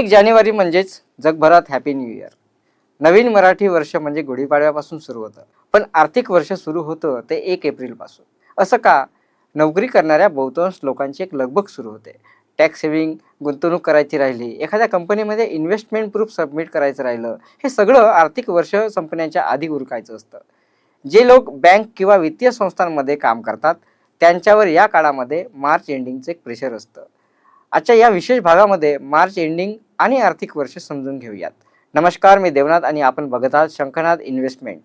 एक जानेवारी म्हणजेच जगभरात हॅपी न्यू इयर नवीन मराठी वर्ष म्हणजे गुढीपाडव्यापासून सुरू होतं. पण आर्थिक वर्ष सुरू होतं ते एक एप्रिलपासून असं का? नोकरी करणाऱ्या बहुतांश लोकांची एक लगबग सुरू होते. टॅक्स सेव्हिंग गुंतवणूक करायची राहिली एखाद्या कंपनीमध्ये इन्व्हेस्टमेंट प्रूफ सबमिट करायचं राहिलं हे सगळं आर्थिक वर्ष संपण्याच्या आधी उरकायचं असतं. जे लोक बँक किंवा वित्तीय संस्थांमध्ये काम करतात त्यांच्यावर या काळामध्ये मार्च एंडिंगचं एक प्रेशर असतं. आजच्या या विशेष भागामध्ये मार्च एंडिंग आणि आर्थिक वर्ष समजून घेऊयात. नमस्कार मी देवनाथ आणि आपण बघत आहात शंखनाथ इन्व्हेस्टमेंट.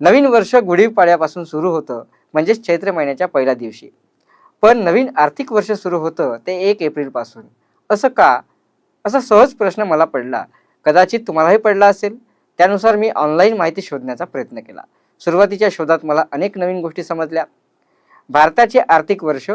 नवीन वर्ष गुढीपाड्यापासून सुरू होतं म्हणजेच चैत्र महिन्याच्या पहिल्या दिवशी. पण नवीन आर्थिक वर्ष सुरू होतं ते एक एप्रिलपासून. असं का? असा सहज प्रश्न मला पडला. कदाचित तुम्हालाही पडला असेल. त्यानुसार मी ऑनलाईन माहिती शोधण्याचा प्रयत्न केला. सुरुवातीच्या शोधात मला अनेक नवीन गोष्टी समजल्या. भारताचे आर्थिक वर्ष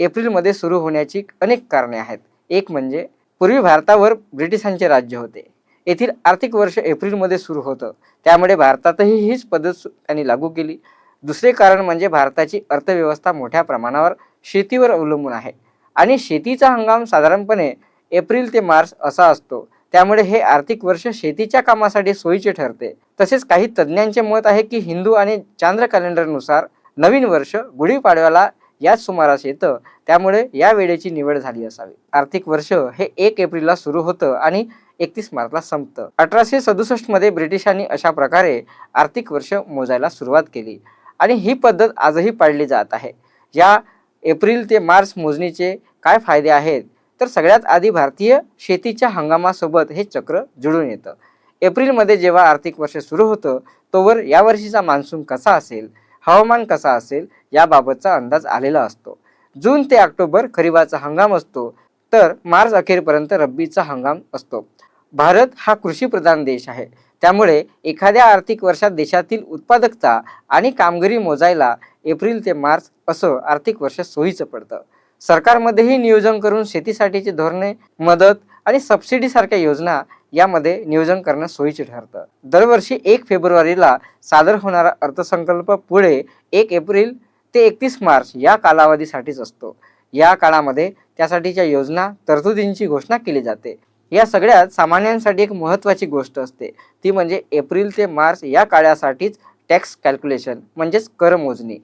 एप्रिलमध्ये सुरू होण्याची अनेक कारणे आहेत. एक म्हणजे पूर्वी भारतावर ब्रिटिशांचे राज्य होते. येथील आर्थिक वर्ष एप्रिलमध्ये सुरू होतं. त्यामुळे भारतातही हीच पद्धत त्यांनी लागू केली. दुसरे कारण म्हणजे भारताची अर्थव्यवस्था मोठ्या प्रमाणावर शेतीवर अवलंबून आहे. आणि शेतीचा हंगाम साधारणपणे एप्रिल ते मार्च असा असतो. त्यामुळे हे आर्थिक वर्ष शेतीच्या कामासाठी सोयीचे ठरते. तसेच काही तज्ज्ञांचे मत आहे की हिंदू आणि चांद्र कॅलेंडरनुसार नवीन वर्ष गुढीपाडव्याला याच सुमारास येतं. त्यामुळे या वेळेची निवड झाली असावी. आर्थिक वर्ष हे एक एप्रिलला सुरू होतं आणि एकतीस मार्चला संपतं. अठराशे सदुसष्टमध्ये ब्रिटिशांनी अशा प्रकारे आर्थिक वर्ष मोजायला सुरुवात केली. आणि ही पद्धत आजही पाळली जात आहे. या एप्रिल ते मार्च मोजणीचे काय फायदे आहेत? तर सगळ्यात आधी भारतीय शेतीच्या हंगामासोबत हे चक्र जुळून येतं. एप्रिलमध्ये जेव्हा आर्थिक वर्ष सुरू होतं तोवर यावर्षीचा मान्सून कसा असेल? हवामान कसा असेल याबाबतचा अंदाज आलेला असतो. जून ते ऑक्टोबर खरीबाचा हंगाम असतो तर मार्च अखेरपर्यंत रब्बीचा हंगाम असतो. भारत हा कृषीप्रधान देश आहे. त्यामुळे एखाद्या आर्थिक वर्षात देशातील उत्पादकता आणि कामगिरी मोजायला एप्रिल ते मार्च असं आर्थिक वर्ष सोयीचं पडतं. सरकारमध्येही नियोजन करून शेतीसाठीची धोरणे मदत आणि सबसिडीसारख्या योजना यामध्ये नियोजन करणं सोयीचे ठरतं. दरवर्षी एक फेब्रुवारीला सादर होणारा अर्थसंकल्प पुढे एक एप्रिल ते एकतीस मार्च या कालावधीसाठीच असतो. या काळामध्ये त्यासाठीच्या योजना तरतुदींची घोषणा केली जाते. या सगळ्यात सामान्यांसाठी एक महत्त्वाची गोष्ट असते. ती म्हणजे एप्रिल ते मार्च या काळासाठीच टॅक्स कॅल्क्युलेशन म्हणजेच कर मोजणी.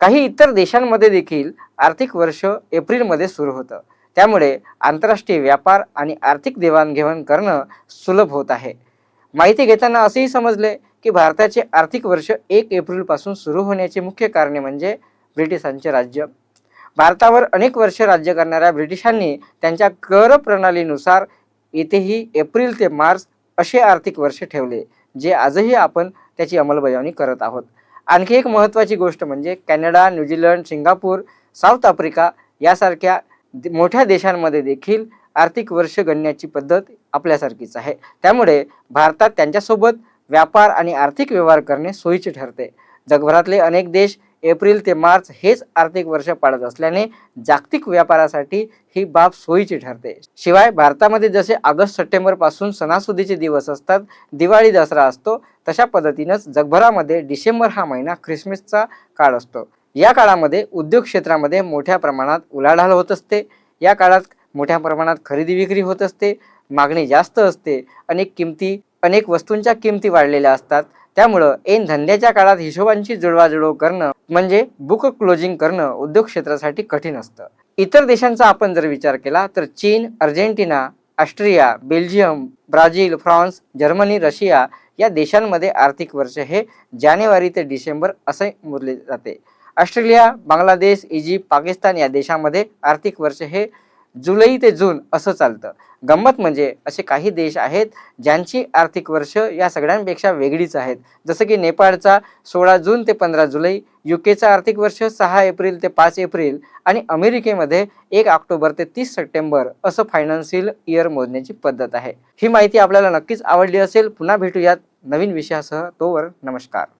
काही इतर देशांमध्ये देखील आर्थिक वर्ष एप्रिलमध्ये सुरू होतं. त्यामुळे आंतरराष्ट्रीय व्यापार आणि आर्थिक देवाणघेवाण करणं सुलभ होत आहे. माहिती घेताना असेही समजले की भारताचे आर्थिक वर्ष एक एप्रिलपासून सुरू होण्याचे मुख्य कारणे म्हणजे ब्रिटिशांचे राज्य. भारतावर अनेक वर्ष राज्य करणाऱ्या ब्रिटिशांनी त्यांच्या कर प्रणालीनुसार येथेही एप्रिल ते मार्च असे आर्थिक वर्ष ठेवले जे आजही आपण त्याची अंमलबजावणी करत आहोत. आणखी एक महत्त्वाची गोष्ट म्हणजे Canada New Zealand Singapore South Africa यासारख्या मोठ्या देशांमध्ये देखील आर्थिक वर्ष गणण्याची पद्धत आपल्यासारखीच आहे. त्यामुळे भारतात त्यांच्यासोबत व्यापार आणि आर्थिक व्यवहार करणे सोयीचे ठरते. जगभरातले अनेक देश एप्रिल ते मार्च हेच आर्थिक वर्ष पाळत असल्याने जागतिक व्यापारासाठी ही बाब सोयीची ठरते. शिवाय भारतामध्ये जसे ऑगस्ट सप्टेंबरपासून सणासुदीचे दिवस असतात दिवाळी दसरा असतो तशा पद्धतीनंच जगभरामध्ये डिसेंबर हा महिना ख्रिसमसचा काळ असतो. या काळामध्ये उद्योग क्षेत्रामध्ये मोठ्या प्रमाणात उलाढाल होत असते. या काळात मोठ्या प्रमाणात खरेदी विक्री होत असते. मागणी जास्त असते. अनेक किमती अनेक वस्तूंच्या किमती वाढलेल्या असतात. त्यामुळं ऐन धंद्याच्या काळात हिशोबांची जुळवाजुळव करणं म्हणजे बुक क्लोजिंग करणं उद्योग क्षेत्रासाठी कठीण असतं. इतर देशांचा आपण जर विचार केला तर चीन Argentina Austria Belgium Brazil France Germany Russia या देशांमध्ये आर्थिक वर्ष हे जानेवारी ते डिसेंबर असे मोजले जाते. ऑस्ट्रेलिया बांगलादेश इजिप्त पाकिस्तान या देशामध्ये आर्थिक वर्ष हे जुलै ते जून असं चालतं. गंमत म्हणजे असे काही देश आहेत ज्यांची आर्थिक वर्ष या सगळ्यांपेक्षा वेगळीच आहेत. जसं की नेपाळचा सोळा जून ते पंधरा जुलै युकेचा आर्थिक वर्ष सहा एप्रिल ते पाच एप्रिल आणि अमेरिकेमध्ये एक ऑक्टोबर ते तीस सप्टेंबर असं फायनान्शियल इयर मोजण्याची पद्धत आहे. ही माहिती आपल्याला नक्कीच आवडली असेल. पुन्हा भेटूयात नवीन विषयासह. तोवर नमस्कार.